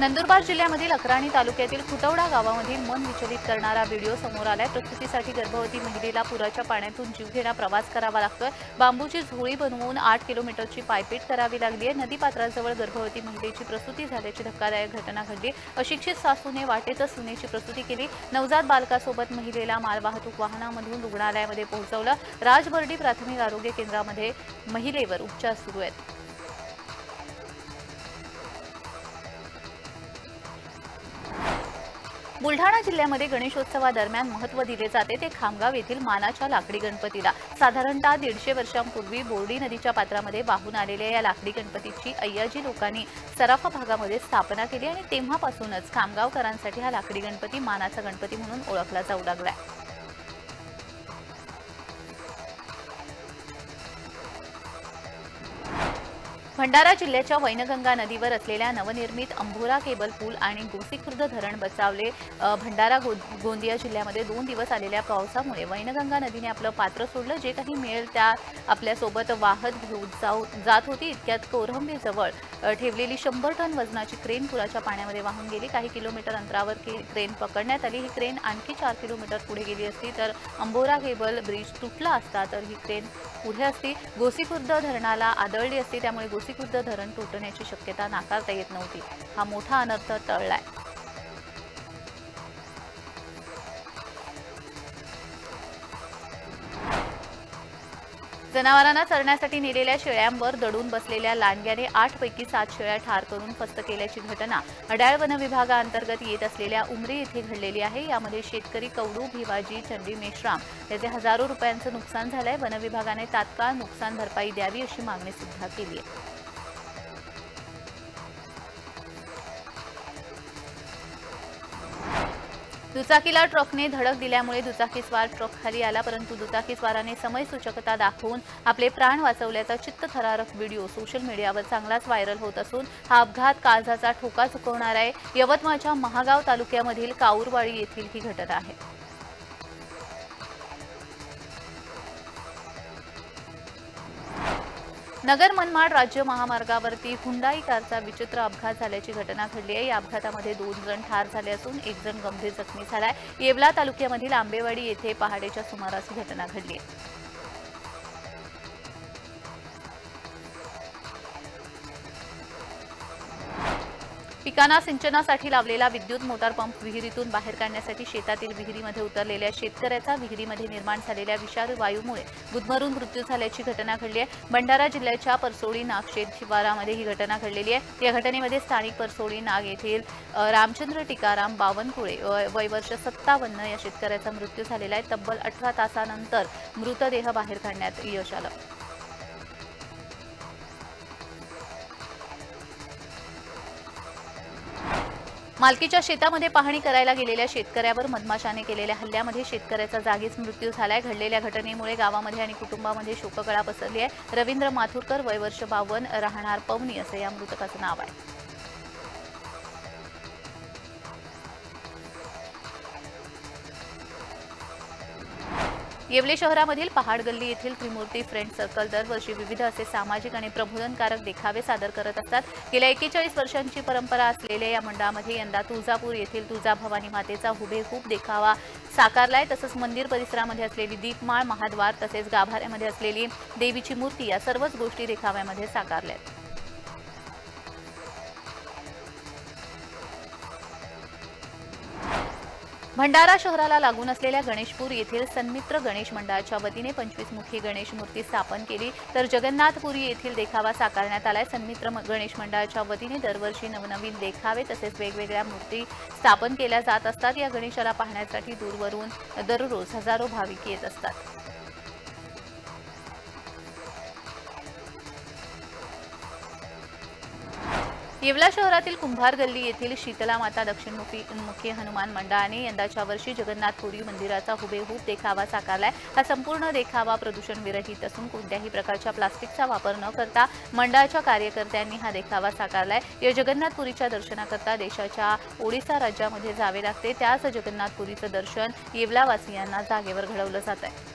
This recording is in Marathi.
नंदुरबार जिल्ह्यामधील अक्राणी तालुक्यातील खुटवडा गावामधील मन विचलित करणारा व्हिडिओ समोर आलाय. प्रकृतीसाठी गर्भवती महिलेला पुराच्या पाण्यातून जीवघेणा प्रवास करावा लागतोय. बांबूची झोळी बनवून आठ किलोमीटरची पायपीट करावी लागली आहे. नदीपात्राजवळ गर्भवती महिलेची प्रसूती झाल्याची धक्कादायक घटना घडली. अशिक्षित सासूने वाटेतच सुनेची प्रसूती केली. नवजात बालकासोबत महिलेला मालवाहतूक वाहनामधून रुग्णालयामध्ये पोहोचवलं. राजबर्डी प्राथमिक आरोग्य केंद्रामध्ये महिलेवर उपचार सुरू आहेत. बुलढाणा जिल्ह्यामध्ये गणेशोत्सवादरम्यान महत्त्व दिले जाते ते खामगाव येथील मानाच्या लाकडी गणपतीला. साधारणतः दीडशे वर्षांपूर्वी बोर्डी नदीच्या पात्रामध्ये वाहून आलेल्या या लाकडी गणपतीची अय्याजी लोकांनी सराफा भागामध्ये स्थापना केली आणि तेव्हापासूनच खामगावकरांसाठी हा लाकडी गणपती मानाचा गणपती म्हणून ओळखला जाऊ लागलाय. भंडारा जिल्ह्याच्या वैनगंगा नदीवर असलेल्या नवनिर्मित अंभोरा केबल पूल आणि गोसीखुर्द धरण बचावले. भंडारा गो गोंदिया जिल्ह्यामध्ये दोन दिवस आलेल्या पावसामुळे वैनगंगा नदीने आपलं पात्र सोडलं. जे काही मिळेल त्या आपल्यासोबत वाहत घेऊन जाऊ जात होती. इतक्यात कोरंबीजवळ ठेवलेली शंभर टन वजनाची क्रेन पुराच्या पाण्यामध्ये वाहून गेली. काही किलोमीटर अंतरावर के- क्रेन पकडण्यात आली. ही क्रेन आणखी चार किलोमीटर पुढे गेली असती. तर अंबोरा केबल ब्रिज तुटला असता तर ही क्रेन पुढे असती. गोसीखुर्द धरणाला आदळली असती. त्यामुळे गोसी गोसीखुर्द धरण तुटण्याची शक्यता नाकारता येत नव्हती. हा मोठा अनर्थ टळलाय. जनावरांना चरण्यासाठी नेलेल्या शेळ्यांवर दडून बसलेल्या लांडग्याने आठ पैकी सात शेळ्या ठार करून फस्त केल्याची घटना अडाळ वन विभागाअंतर्गत येत असलेल्या उमरी येथे घडलेली आहे. यामध्ये शेतकरी कवडू भिवाजी चंडी मेश्राम याचे हजारो रुपयांचं नुकसान झालंय. वन विभागाने तात्काळ नुकसान भरपाई द्यावी अशी मागणी सुद्धा केली आहे. दुचाकीला ट्रकने धडक दिल्यामुळे दुचाकीस्वार ट्रक खाली आला परंतु दुचाकीस्वाराने समयसूचकता दाखवून आपले प्राण वाचवल्याचा चित्तथरारक व्हिडिओ सोशल मीडियावर चांगलाच व्हायरल होत असून हा अपघात काळजाचा ठोका चुकवणार आहे. यवतमाळच्या महागाव तालुक्यामधील काऊरवाडी येथील ही घटना आहे. नगर मनमाड राज्य महामार्गावरती हुंडाई कारचा विचित्र अपघात झाल्याची घटना घडली आहे. या अपघातामध्ये दोन जण ठार झाले असून एक जण गंभीर जखमी झालाय. येवला तालुक्यामधील आंबेवाडी येथे पहाडेच्या सुमारास ही घटना घडली आहे. पिकांना सिंचनासाठी लावलेला विद्युत मोटार पंप विहिरीतून बाहेर काढण्यासाठी शेतातील विहिरीमध्ये उतरलेल्या शेतकऱ्याचा विहिरीमध्ये निर्माण झालेल्या विषारी वायूमुळे गुदमरून मृत्यू झाल्याची घटना घडली आहे. भंडारा जिल्ह्याच्या परसोळी नागशेत शिवारामध्ये ही घटना घडलेली आहे. या घटनेमध्ये स्थानिक परसोळी नाग येथील रामचंद्र टिकाराम बावनकुळे वय- वय वर्ष सत्तावन्न या शेतकऱ्याचा मृत्यू झालेला आहे. तब्बल अठरा तासानंतर मृतदेह बाहेर काढण्यात यश आलं. मालकीच्या शेतामध्ये पाहणी करायला गेलेल्या शेतकऱ्यावर मधमाशाने केलेल्या हल्ल्यामध्ये शेतकऱ्याचा जागीच मृत्यू झालाय. घडलेल्या घटनेमुळे गावामध्ये आणि कुटुंबामध्ये शोककळा पसरली आहे. रवींद्र माथुरकर वयवर्ष बावन राहणार पवनी असं या मृतकाचं नाव आहे. येवले शहरामधील पहाड गल्ली येथील त्रिमूर्ती फ्रेंड सर्कल दरवर्षी विविध असे सामाजिक आणि प्रबोधनकारक देखावे सादर करत असतात. गेल्या एकेचाळीस वर्षांची परंपरा असलेल्या या मंडळामध्ये यंदा तुळजापूर येथील तुळजाभवानी मातेचा हुबेहूब देखावा साकारलाय. तसंच मंदिर परिसरामध्ये असलेली दीपमाळ महाद्वार तसेच गाभाऱ्यामध्ये असलेली देवीची मूर्ती या सर्वच गोष्टी देखाव्यामध्ये साकारल्या आहेत भंडारा शहराला लागून असलेल्या गणेशपूर येथील सन्मित्र गणेश मंडळाच्या वतीने पंचवीस मुखी गणेश मूर्ती स्थापन केली. तर जगन्नाथपुरी येथील देखावा साकारण्यात आलाय. सन्मित्र गणेश मंडळाच्या वतीने दरवर्षी नवनवीन देखावे तसेच वेगवेगळ्या मूर्ती स्थापन केल्या जात असतात. या गणेशाला पाहण्यासाठी दूरवरून दररोज हजारो भाविक येत असतात. येवला शहरातील कुंभार गल्ली येथील शीतला माता दक्षिणमुखी मुखी हनुमान मंडळाने यंदाच्या वर्षी जगन्नाथपुरी मंदिराचा हुबेहूब देखावा साकारलाय. हा संपूर्ण देखावा प्रदूषण विरहित असून कोणत्याही प्रकारच्या प्लास्टिकचा वापर न करता मंडळाच्या कार्यकर्त्यांनी हा देखावा साकारलाय. या जगन्नाथपुरीच्या दर्शनाकरता देशाच्या ओडिसा राज्यामध्ये जावे लागते. त्याच जगन्नाथपुरीचं दर्शन येवलावासियांना जागेवर घडवलं जात आहे